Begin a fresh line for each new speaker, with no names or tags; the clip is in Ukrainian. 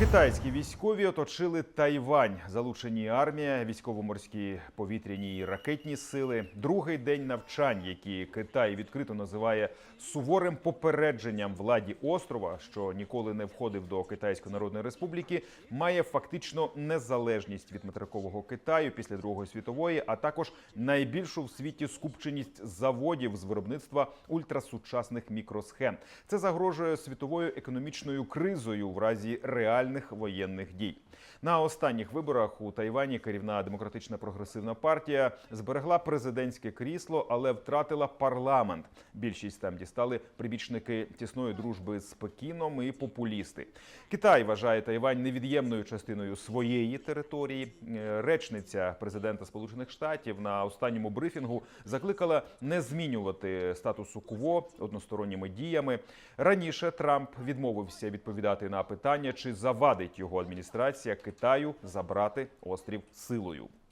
Китайські військові оточили Тайвань. Залучені армія, військово-морські повітряні і ракетні сили. Другий день навчань, які Китай відкрито називає суворим попередженням владі острова, що ніколи не входив до Китайської Народної Республіки, має фактично незалежність від материкового Китаю після Другої світової, а також найбільшу в світі скупченість заводів з виробництва ультрасучасних мікросхем. Це загрожує світовою економічною кризою в разі реальних воєнних дій. На останніх виборах у Тайвані керівна демократична прогресивна партія зберегла президентське крісло, але втратила парламент. Більшість там дістали прибічники тісної дружби з Пекіном і популісти. Китай вважає Тайвань невід'ємною частиною своєї території. Е, Речниця президента Сполучених Штатів на останньому брифінгу закликала не змінювати статусу КВО односторонніми діями. Раніше Трамп відмовився відповідати на питання, чи завадить його адміністрація Китаю забрати острів силою.